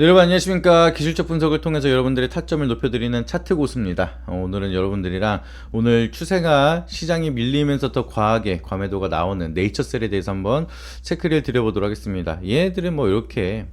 네, 여러분 안녕하십니까? 기술적 분석을 통해서 여러분들의 타점을 높여드리는 차트 고수입니다. 어, 오늘은 여러분들이랑 오늘 추세가 시장이 밀리면서 더 과하게 과매도가 나오는 네이처셀에 대해서 한번 체크를 드려보도록 하겠습니다. 얘네들은 뭐 이렇게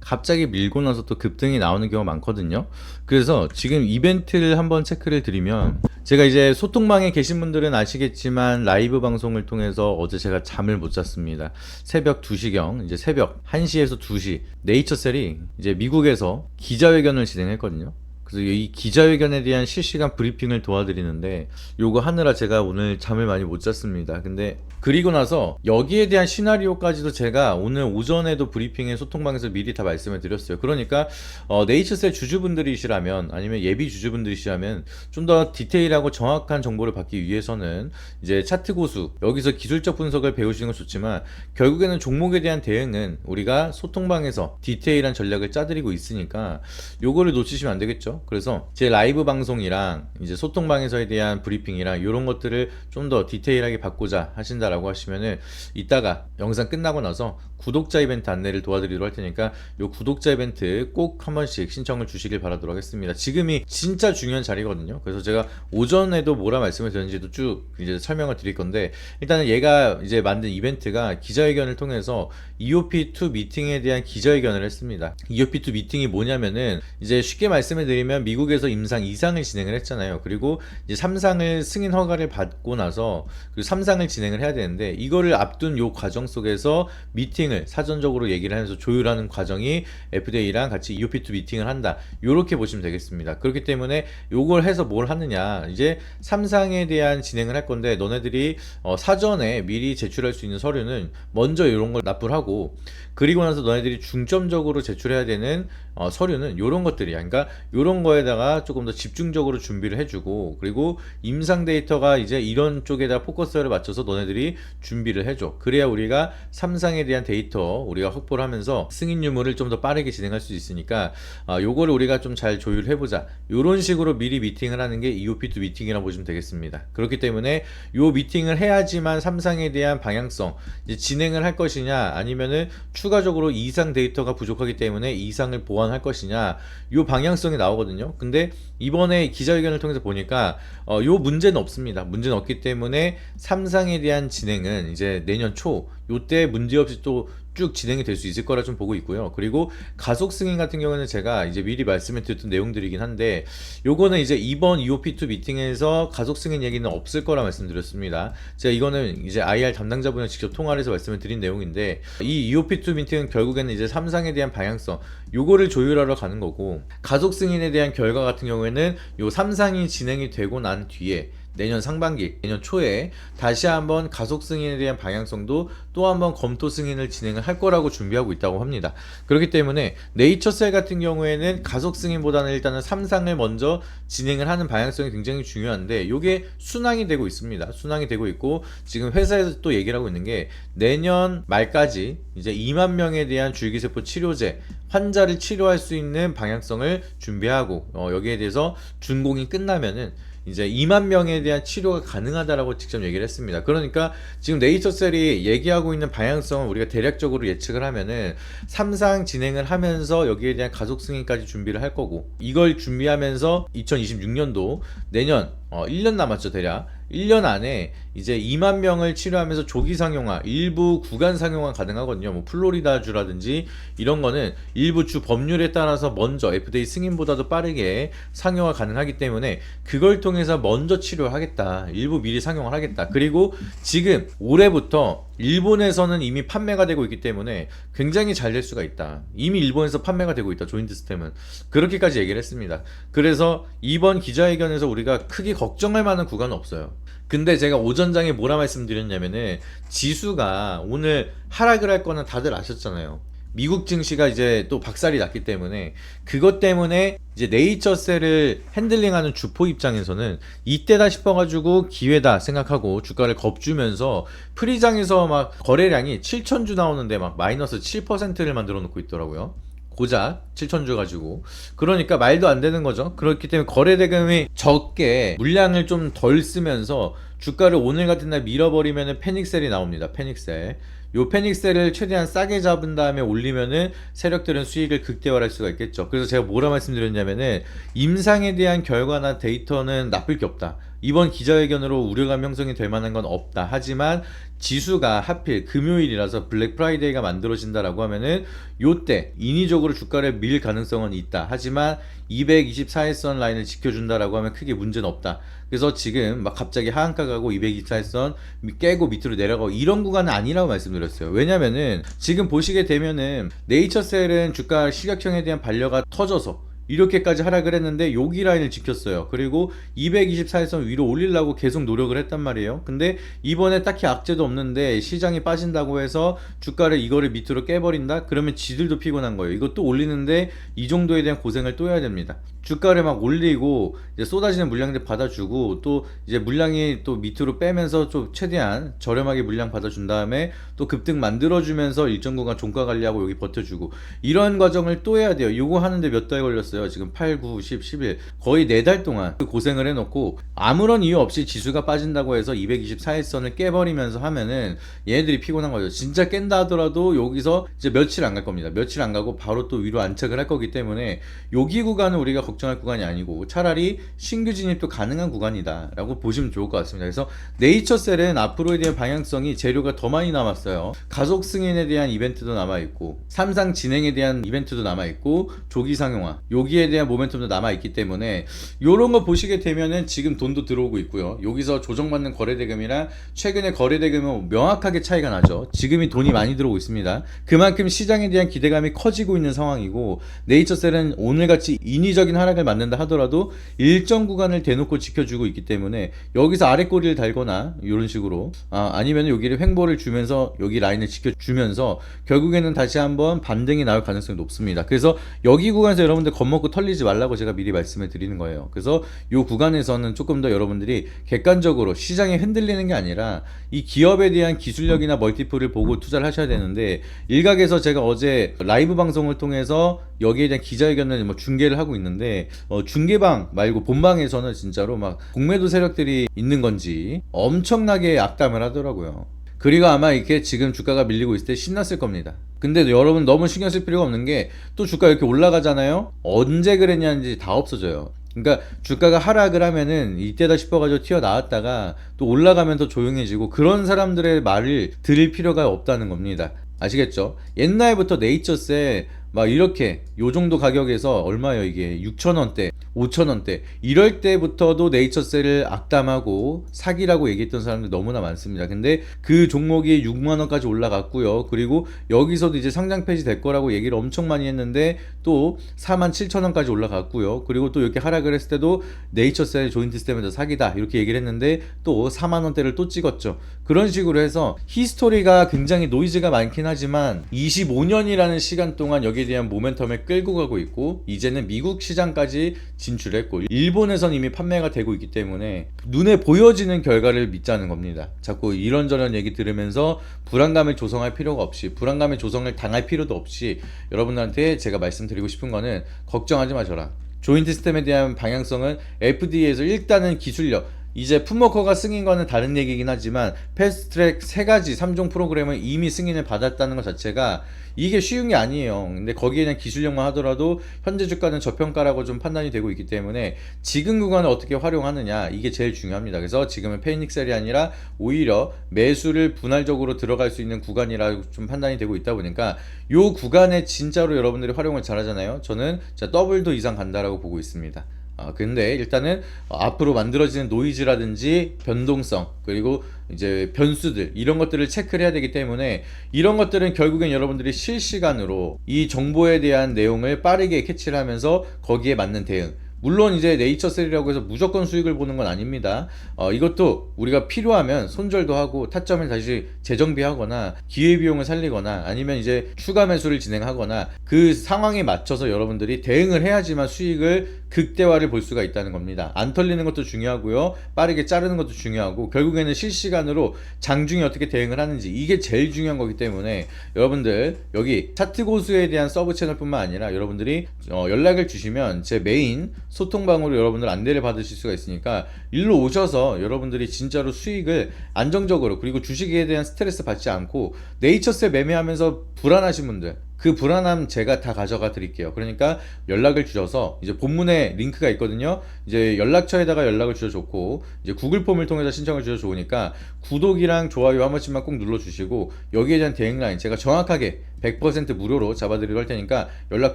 갑자기 밀고 나서 또 급등이 나오는 경우가 많거든요. 그래서 지금 이벤트를 한번 체크를 드리면 제가 이제 소통방에 계신 분들은 아시겠지만 라이브 방송을 통해서 어제 제가 잠을 못 잤습니다. 새벽 2시경 이제 새벽 1시에서 2시 네이처셀이 이제 미국에서 기자회견을 진행했거든요. 그래서 이 기자회견에 대한 실시간 브리핑을 도와드리는데 요거 하느라 제가 오늘 잠을 많이 못 잤습니다. 근데 그리고 나서 여기에 대한 시나리오까지도 제가 오늘 오전에도 브리핑에 소통방에서 미리 다 말씀을 드렸어요. 그러니까 어, 네이처셀 주주분들이시라면 아니면 예비 주주분들이시라면 좀 더 디테일하고 정확한 정보를 받기 위해서는 이제 차트 고수 여기서 기술적 분석을 배우시는 건 좋지만 결국에는 종목에 대한 대응은 우리가 소통방에서 디테일한 전략을 짜드리고 있으니까 요거를 놓치시면 안 되겠죠. 그래서 제 라이브 방송이랑 이제 소통방에서에 대한 브리핑이랑 이런 것들을 좀 더 디테일하게 받고자 하신다라고 하시면은 이따가 영상 끝나고 나서 구독자 이벤트 안내를 도와드리도록 할 테니까 요 구독자 이벤트 꼭 한 번씩 신청을 주시길 바라도록 하겠습니다. 지금이 진짜 중요한 자리거든요. 그래서 제가 오전에도 뭐라 말씀을 드렸는지도 쭉 이제 설명을 드릴 건데 일단은 얘가 이제 만든 이벤트가 기자회견을 통해서 EOP2 미팅에 대한 기자회견을 했습니다. EOP2 미팅이 뭐냐면은 이제 쉽게 말씀을 드리면 미국에서 임상 2상을 진행을 했잖아요. 그리고 이제 3상을 승인 허가를 받고 나서 그 3상을 진행을 해야 되는데 이거를 앞둔 요 과정 속에서 미팅을 사전적으로 얘기를 하면서 조율하는 과정이 FDA랑 같이 EOP2 미팅을 한다. 요렇게 보시면 되겠습니다. 그렇기 때문에 요걸 해서 뭘 하느냐. 이제 3상에 대한 진행을 할 건데 너네들이 어, 사전에 미리 제출할 수 있는 서류는 먼저 이런 걸 납부를 하고 그리고 나서 너네들이 중점적으로 제출해야 되는 어, 서류는 요런 것들이야. 그러니까 요런 거에다가 조금 더 집중적으로 준비를 해주고 그리고 임상 데이터가 이제 이런 쪽에다 포커스를 맞춰서 너네들이 준비를 해줘. 그래야 우리가 3상에 대한 데이터 우리가 확보를 하면서 승인 유무를 좀 더 빠르게 진행할 수 있으니까 아, 요거를 우리가 좀 잘 조율해 보자. 요런 식으로 미리 미팅을 하는 게 EOP2 미팅이라고 보시면 되겠습니다. 그렇기 때문에 요 미팅을 해야지만 3상에 대한 방향성 이제 진행을 할 것이냐 아니면은 추가적으로 2상 데이터가 부족하기 때문에 2상을 보완할 것이냐 요 방향성이 나오거든요. 근데 이번에 기자회견을 통해서 보니까 어, 요 문제는 없습니다. 문제는 없기 때문에 3상에 대한 진행은 이제 내년 초 요때 문제없이 또 쭉 진행이 될 수 있을 거라 좀 보고 있고요. 그리고 가속 승인 같은 경우는 제가 이제 미리 말씀을 드렸던 내용들이긴 한데 요거는 이제 이번 EOP2 미팅에서 가속 승인 얘기는 없을 거라 말씀드렸습니다. 제가 이거는 이제 IR 담당자분을 직접 통화를 해서 말씀을 드린 내용인데 이 EOP2 미팅은 결국에는 이제 3상에 대한 방향성 요거를 조율하러 가는 거고 가속 승인에 대한 결과 같은 경우에는 요 3상이 진행이 되고 난 뒤에 내년 상반기, 내년 초에 다시 한번 가속 승인에 대한 방향성도 또 한번 검토 승인을 진행을 할 거라고 준비하고 있다고 합니다. 그렇기 때문에 네이처셀 같은 경우에는 가속 승인보다는 일단은 3상을 먼저 진행을 하는 방향성이 굉장히 중요한데 이게 순항이 되고 있습니다. 순항이 되고 있고 지금 회사에서 또 얘기를 하고 있는 게 내년 말까지 이제 2만 명에 대한 줄기세포 치료제 환자를 치료할 수 있는 방향성을 준비하고 어, 여기에 대해서 준공이 끝나면은 이제 2만 명에 대한 치료가 가능하다라고 직접 얘기를 했습니다. 그러니까 지금 네이처셀이 얘기하고 있는 방향성을 우리가 대략적으로 예측을 하면은 3상 진행을 하면서 여기에 대한 가속 승인까지 준비를 할 거고 이걸 준비하면서 2026년도 내년 어, 1년 남았죠, 대략. 1년 안에 이제 2만 명을 치료하면서 조기 상용화, 일부 구간 상용화 가능하거든요. 뭐 플로리다주라든지 이런 거는 일부 주 법률에 따라서 먼저 FDA 승인보다도 빠르게 상용화 가능하기 때문에 그걸 통해서 먼저 치료하겠다. 일부 미리 상용을 하겠다. 그리고 지금 올해부터 일본에서는 이미 판매가 되고 있기 때문에 굉장히 잘 될 수가 있다. 이미 일본에서 판매가 되고 있다. 조인트 스템은 그렇게까지 얘기를 했습니다. 그래서 이번 기자회견에서 우리가 크게 걱정할 만한 구간은 없어요. 근데 제가 오전장에 뭐라 말씀드렸냐면은 지수가 오늘 하락을 할 거는 다들 아셨잖아요. 미국 증시가 이제 또 박살이 났기 때문에 그것 때문에 이제 네이처셀을 핸들링하는 주포 입장에서는 이때다 싶어가지고 기회다 생각하고 주가를 겁주면서 프리장에서 막 거래량이 7천주 나오는데 막 마이너스 7%를 만들어 놓고 있더라고요. 고작 7천주 가지고. 그러니까 말도 안 되는 거죠. 그렇기 때문에 거래 대금이 적게 물량을 좀 덜 쓰면서 주가를 오늘 같은 날 밀어버리면 패닉셀이 나옵니다. 패닉셀 요 페닉셀을 최대한 싸게 잡은 다음에 올리면은 세력들은 수익을 극대화할 수가 있겠죠. 그래서 제가 뭐라 말씀드렸냐면은 임상에 대한 결과나 데이터는 나쁠 게 없다. 이번 기자회견으로 우려감 형성이 될 만한 건 없다. 하지만 지수가 하필 금요일이라서 블랙 프라이데이가 만들어진다라고 하면은 요때 인위적으로 주가를 밀 가능성은 있다. 하지만 224일선 라인을 지켜준다라고 하면 크게 문제는 없다. 그래서 지금 막 갑자기 하한가 가고 224일선 깨고 밑으로 내려가고 이런 구간은 아니라고 말씀드렸어요. 왜냐면은 지금 보시게 되면은 네이처셀은 주가 시각형에 대한 반려가 터져서 이렇게까지 하락을 했는데 여기 라인을 지켰어요. 그리고 224일선 위로 올리려고 계속 노력을 했단 말이에요. 근데 이번에 딱히 악재도 없는데 시장이 빠진다고 해서 주가를 이거를 밑으로 깨버린다? 그러면 지들도 피곤한 거예요. 또 올리는데 이 정도에 대한 고생을 또 해야 됩니다. 주가를 막 올리고 쏟아지는 물량들 받아주고 또 이제 물량이 또 밑으로 빼면서 좀 최대한 저렴하게 물량 받아준 다음에 또 급등 만들어주면서 일정 구간 종가 관리하고 여기 버텨주고 이런 과정을 또 해야 돼요. 이거 하는데 몇 달 걸렸어요. 지금 8, 9, 10, 11 거의 4달 동안 그 고생을 해놓고 아무런 이유 없이 지수가 빠진다고 해서 224일선을 깨버리면서 하면은 얘네들이 피곤한 거죠. 진짜 깬다 하더라도 여기서 이제 며칠 안 갈 겁니다. 며칠 안 가고 바로 또 위로 안착을 할 거기 때문에 여기 구간은 우리가 걱정할 구간이 아니고 차라리 신규 진입도 가능한 구간이다라고 보시면 좋을 것 같습니다. 그래서 네이처셀은 앞으로에 대한 방향성이 재료가 더 많이 남았어요. 가속 승인에 대한 이벤트도 남아 있고 삼상 진행에 대한 이벤트도 남아 있고 조기 상용화 에 대한 모멘텀도 남아 있기 때문에 이런 거 보시게 되면은 지금 돈도 들어오고 있고요. 여기서 조정받는 거래대금이랑 최근에 거래대금은 명확하게 차이가 나죠. 지금이 돈이 많이 들어오고 있습니다. 그만큼 시장에 대한 기대감이 커지고 있는 상황이고 네이처셀은 오늘같이 인위적인 하락을 맞는다 하더라도 일정 구간을 대놓고 지켜주고 있기 때문에 여기서 아래 꼬리를 달거나 이런 식으로 아, 아니면 여기를 횡보를 주면서 여기 라인을 지켜주면서 결국에는 다시 한번 반등이 나올 가능성이 높습니다. 그래서 여기 구간에서 여러분들 겁먹 고 털리지 말라고 제가 미리 말씀을 드리는 거예요. 그래서 이 구간에서는 조금 더 여러분들이 객관적으로 시장에 흔들리는 게 아니라 이 기업에 대한 기술력이나 멀티플을 보고 투자를 하셔야 되는데 일각에서 제가 어제 라이브 방송을 통해서 여기에 대한 기자회견을 뭐 중계를 하고 있는데 어, 중계방 말고 본방에서는 진짜로 막 공매도 세력들이 있는 건지 엄청나게 악담을 하더라고요. 그리고 아마 이렇게 지금 주가가 밀리고 있을 때 신났을 겁니다. 근데 여러분 너무 신경 쓸 필요가 없는 게 또 주가 이렇게 올라가잖아요. 언제 그랬냐는지 다 없어져요. 그러니까 주가가 하락을 하면은 이때다 싶어가지고 튀어 나왔다가 또 올라가면 더 조용해지고 그런 사람들의 말을 들을 필요가 없다는 겁니다. 아시겠죠? 옛날부터 네이처세 막 이렇게 요 정도 가격에서 얼마예요? 이게 6천원대 5천원대. 이럴 때부터도 네이처셀을 악담하고 사기라고 얘기했던 사람들 너무나 많습니다. 근데 그 종목이 6만원까지 올라갔고요. 그리고 여기서도 이제 상장 폐지 될 거라고 얘기를 엄청 많이 했는데 또 4만 7천원까지 올라갔고요. 그리고 또 이렇게 하락을 했을 때도 네이처셀 조인트 시스템에서 사기다 이렇게 얘기를 했는데 또 4만원대를 또 찍었죠. 그런 식으로 해서 히스토리가 굉장히 노이즈가 많긴 하지만 25년이라는 시간 동안 여기에 대한 모멘텀을 끌고 가고 있고 이제는 미국 시장까지 진출했고 일본에선 이미 판매가 되고 있기 때문에 눈에 보여지는 결과를 믿자는 겁니다. 자꾸 이런저런 얘기 들으면서 불안감을 조성할 필요가 없이 불안감의 조성을 당할 필요도 없이 여러분들한테 제가 말씀드리고 싶은 거는 걱정하지 마셔라. 조인트 시스템에 대한 방향성은 FDA에서 일단은 기술력 이제 풋머커가 승인 과는 다른 얘기긴 하지만 패스트트랙 세 가지 3종 프로그램을 이미 승인을 받았다는 것 자체가 이게 쉬운 게 아니에요. 근데 거기에 대한 기술력만 하더라도 현재 주가는 저평가라고 좀 판단이 되고 있기 때문에 지금 구간을 어떻게 활용하느냐 이게 제일 중요합니다. 그래서 지금은 페이닉셀이 아니라 오히려 매수를 분할적으로 들어갈 수 있는 구간이라고 좀 판단이 되고 있다 보니까 요 구간에 진짜로 여러분들이 활용을 잘하잖아요. 저는 더블도 이상 간다라고 보고 있습니다. 아, 근데 일단은 앞으로 만들어지는 노이즈라든지 변동성 그리고 이제 변수들 이런 것들을 체크를 해야 되기 때문에 이런 것들은 결국엔 여러분들이 실시간으로 이 정보에 대한 내용을 빠르게 캐치를 하면서 거기에 맞는 대응 물론 이제 네이처셀이라고 해서 무조건 수익을 보는 건 아닙니다. 어, 이것도 우리가 필요하면 손절도 하고 타점을 다시 재정비하거나 기회비용을 살리거나 아니면 이제 추가 매수를 진행하거나 그 상황에 맞춰서 여러분들이 대응을 해야지만 수익을 극대화를 볼 수가 있다는 겁니다. 안 털리는 것도 중요하고요. 빠르게 자르는 것도 중요하고 결국에는 실시간으로 장중에 어떻게 대응을 하는지 이게 제일 중요한 거기 때문에 여러분들 여기 차트 고수에 대한 서브 채널뿐만 아니라 여러분들이 어, 연락을 주시면 제 메인 소통방으로 여러분들 안내를 받으실 수가 있으니까 일로 오셔서 여러분들이 진짜로 수익을 안정적으로 그리고 주식에 대한 스트레스 받지 않고 네이처세 매매하면서 불안하신 분들 그 불안함 제가 다 가져가 드릴게요. 그러니까 연락을 주셔서 이제 본문에 링크가 있거든요. 이제 연락처에다가 연락을 주셔 좋고 이제 구글 폼을 통해서 신청을 주셔 좋으니까 구독이랑 좋아요 한 번씩만 꼭 눌러 주시고 여기에 대한 대응 라인 제가 정확하게 100% 무료로 잡아 드리도록 할 테니까 연락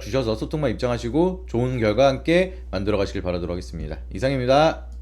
주셔서 소통만 입장하시고 좋은 결과 함께 만들어 가시길 바라도록 하겠습니다. 이상입니다.